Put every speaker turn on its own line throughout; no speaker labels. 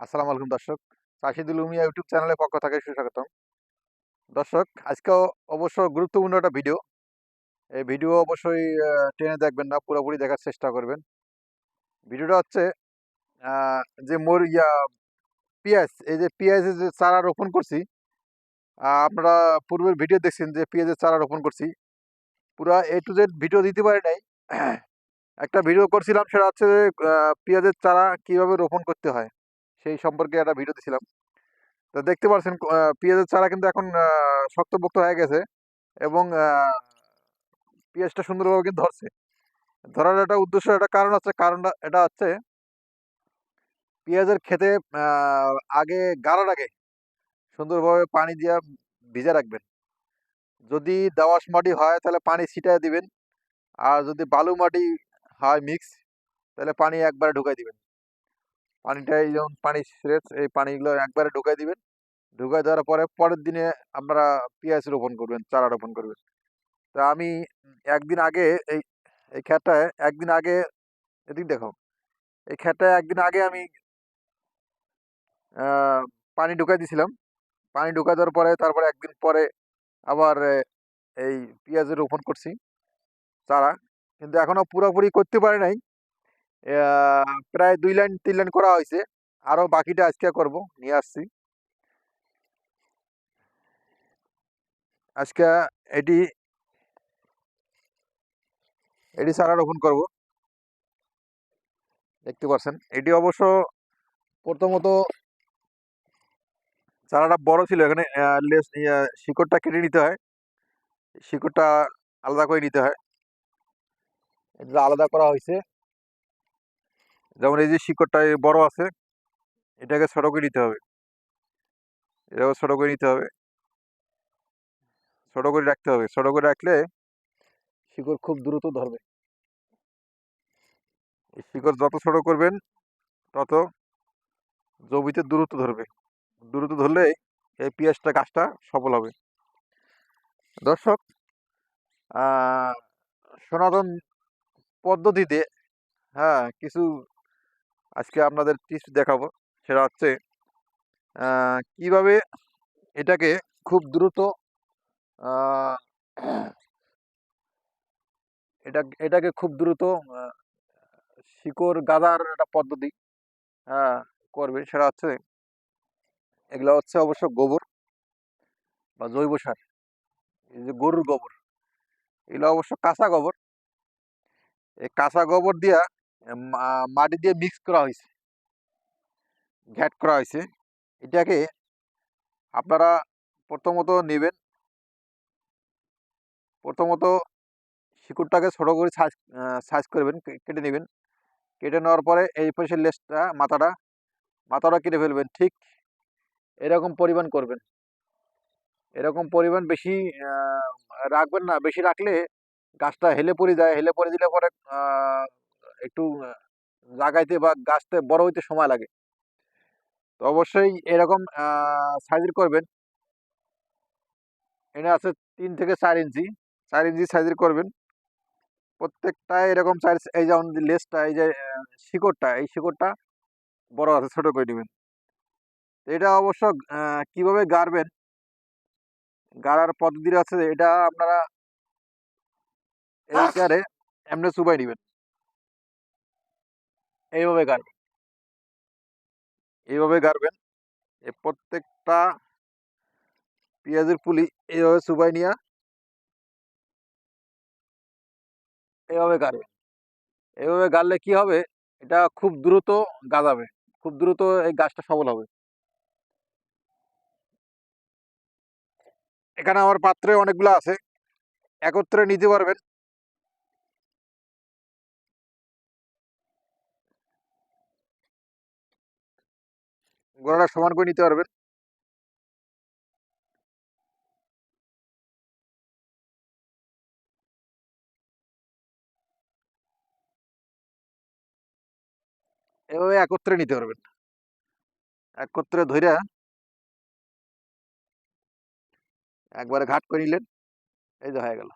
আসসালামু আলাইকুম দর্শক। চাষিদুল উমিয়া ইউটিউব চ্যানেলের পক্ষ থেকে সুস্বাগতম। দর্শক, আজকেও অবশ্য গুরুত্বপূর্ণ একটা ভিডিও। এই ভিডিও অবশ্যই টেনে দেখবেন না, পুরোপুরি দেখার চেষ্টা করবেন। ভিডিওটা হচ্ছে যে মোর ইয়া পেঁয়াজ, এই যে পেঁয়াজের যে চারা রোপণ করছি আপনারা পূর্বের ভিডিও দেখছেন যে পেঁয়াজের চারা রোপণ করছি। পুরা এ টু জেড ভিডিও দিতে পারি নাই। একটা ভিডিও করছিলাম, সেটা হচ্ছে পেঁয়াজের চারা কীভাবে রোপণ করতে হয়। সেই সম্পর্কে একটা ভিডিও দিছিলাম। তো দেখতে পাচ্ছেন পেঁয়াজের চারা কিন্তু এখন শক্তপোক্ত হয়ে গেছে এবং পেঁয়াজটা সুন্দরভাবে কিন্তু ধরছে। ধরার একটা উদ্দেশ্য, একটা কারণ আছে, কারণটা এটা হচ্ছে পেঁয়াজের খেতে আগে গাড়ার আগে সুন্দরভাবে পানি দিয়ে ভিজে রাখবেন। যদি দাওয়াশ মাটি হয়, তাহলে পানি ছিটায় দিবেন। আর যদি বালু মাটি হয় মিক্স তাহলে পানি একবারে ঢুকাই দিবেন। পানিটা এই যেমন পানি সেচ এই পানিগুলো একবারে ঢুকাই দিবেন। ঢুকাই দেওয়ার পরে পরের দিনে আপনারা পেঁয়াজ রোপণ করবেন, চারা রোপণ করবেন। তা আমি একদিন আগে এই এই ক্ষেতটায় একদিন আগে, এদিক দেখো, এই ক্ষেতটায় একদিন আগে আমি পানি ঢুকাই দিছিলাম। পানি ঢুকাই দেওয়ার পরে, তারপরে একদিন পরে আবার এই পেঁয়াজের রোপণ করছি, চারা। কিন্তু এখনও পুরোপুরি করতে পারি নাই। প্রায় দুই লাইন, তিন লাইন করা হয়েছে। আরও বাকিটা আজকে করব, নিয়ে আসছি। আজকে এটি এটি চারা রোপণ করব। দেখতে পাচ্ছেন, এটি অবশ্য প্রথমত চারাটা বড় ছিল, এখানে শিকড়টা কেটে নিতে হয়। শিকড়টা আলাদা করে নিতে হয়। এটা আলাদা করা হয়েছে। যেমন এই যে শিকড়টা বড় আছে, এটাকে ছোট করে নিতে হবে। এটাকে ছোট করে নিতে হবে। ছোট করে রাখতে হবে। ছোট করে রাখলে শিকড় খুব দ্রুত ধরবে। শিকড় যত ছোট করবেন, তত জমিতে দ্রুত ধরবে। দ্রুত ধরলে এই পেঁয়াজটা গাছটা সফল হবে। দর্শক সনাতন পদ্ধতিতে হ্যাঁ কিছু আজকে আপনাদের টিপস দেখাবো। সেটা হচ্ছে কীভাবে এটাকে খুব দ্রুত এটা, এটাকে খুব দ্রুত শিকড় গাদার একটা পদ্ধতি করবে। সেটা হচ্ছে, এগুলো হচ্ছে অবশ্য গোবর বা জৈব সার। এই যে গরুর গোবর, এগুলো অবশ্য কাঁচা গোবর। এই কাঁচা গোবর দিয়া মাটি দিয়ে মিক্স করা হয়েছে ঘ্যাট করা হয়েছে এটাকে আপনারা প্রথমত নেবেন। প্রথমত শিকড়টাকে ছোটো করে সাইজ সাইজ করবেন কেটে নেবেন। কেটে নেওয়ার পরে এই পাশে লেসটা, মাথাটা মাথাটা কেটে ফেলবেন। ঠিক এরকম পরিমাণ করবেন। এরকম পরিমাণ বেশি রাখবেন না। বেশি রাখলে গাছটা হেলে পড়ে যায়। হেলে পড়ে দিলে পরে একটু লাগাইতে বা গাছতে বড় হইতে সময় লাগে। তো অবশ্যই এরকম সাইজের করবেন। এনে আছে তিন থেকে চার ইঞ্চি চার ইঞ্চি সাইজের করবেন। প্রত্যেকটা এরকম চার এই যে লেসটা এই যে শিকড়টা এই শিকড়টা বড় আছে ছোট করে নেবেন এটা অবশ্য কীভাবে গাড়বেন? গাড়ার পদ্ধতি আছে এটা আপনারা এইটারে এমনি চুবাই নেবেন এইভাবে গাড়বেন এইভাবে গাড়বেন। এই প্রত্যেকটা পেঁয়াজের পুলি এইভাবে চুবাই নিয়ে এইভাবে গাড়বেন। এইভাবে গাড়লে কি হবে? এটা খুব দ্রুত গাজাবে। খুব দ্রুত এই গাছটা সবল হবে। এখানে আমার পাত্রে অনেকগুলো আছে। একত্রে নিতে পারবেন। গোড়াটা সমান করে নিতে পারবেন। এভাবে একত্রে নিতে পারবেন। একত্রে ধইরা একবারে ঘাট করে নিলেন, এই যে হয়ে গেল।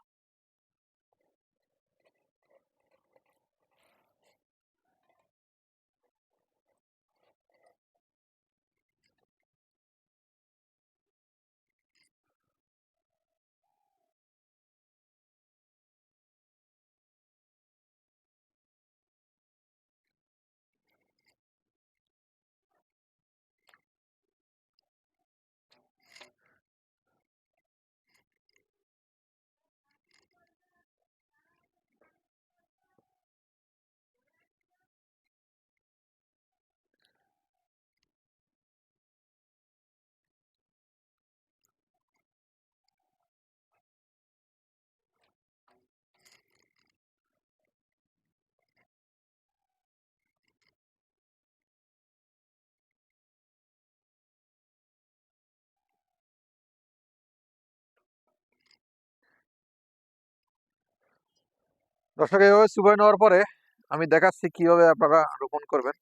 দর্শক এইভাবে শুকায় নেওয়ার পরে আমি দেখাচ্ছি কীভাবে আপনারা রোপণ করবেন।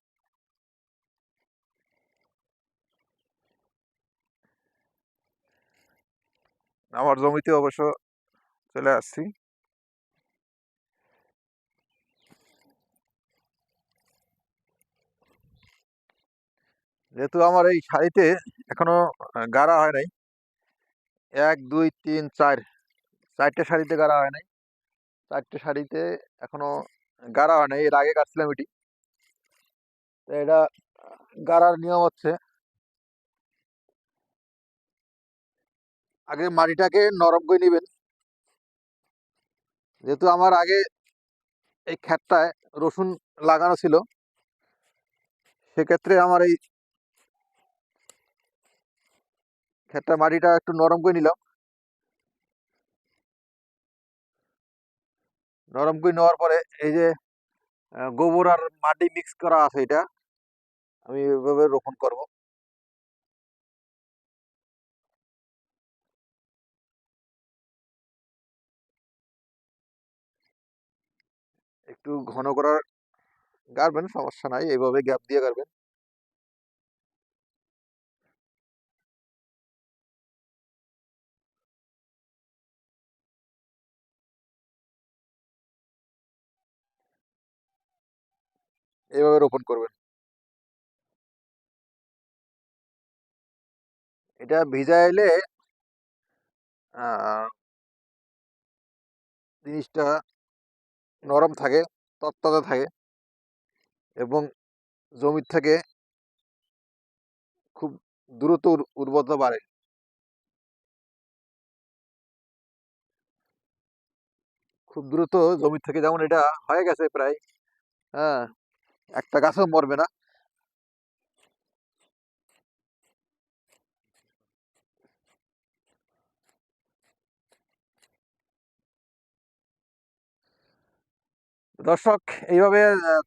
আমার জমিতে অবশ্য চলে আসছি। যেহেতু আমার এই শাড়িতে এখনও গাড়া হয় নাই, এক, দুই, তিন, চার, চারটে শাড়িতে গাড়া হয় নাই। চারটে শাড়িতে এখনও গাড়া হয় নাই, এর আগে কাটছিলাম এটি। তো এটা গাড়ার নিয়ম হচ্ছে আগে মাটিটাকে নরম করে নেবেন। যেহেতু আমার আগে এই ক্ষেতটায় রসুন লাগানো ছিল, সেক্ষেত্রে আমার এই ক্ষেতটা মাটিটা একটু নরম করে নিলাম। নরম করে নেওয়ার পরে এই যে গোবর আর মাটি মিক্স করা আছে এটা, আমি এভাবে রোপণ করব। একটু ঘন করার গাড়বেন, সমস্যা নাই, এইভাবে গ্যাপ দিয়ে গাড়বেন। এইভাবে রোপণ করবেন। এটা ভিজাইলে আহ, জিনিসটা নরম থাকে তত্তাজা থাকে এবং জমির থেকে খুব দ্রুত উর্বরতা বাড়ে। খুব দ্রুত জমির থেকে যেমন এটা হয়ে গেছে প্রায় হ্যাঁ। একটা গাছও মরবে না। দর্শক, এইভাবে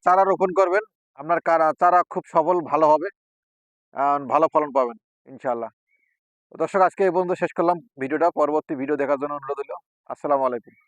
চারা রোপণ করবেন। আপনার চারা খুব সফল ভালো হবে। ভালো ফলন পাবেন ইনশাল্লাহ দর্শক, আজকে এই পর্যন্ত শেষ করলাম। ভিডিওটা পরবর্তী ভিডিও দেখার জন্য অনুরোধ হলো আসসালামু আলাইকুম।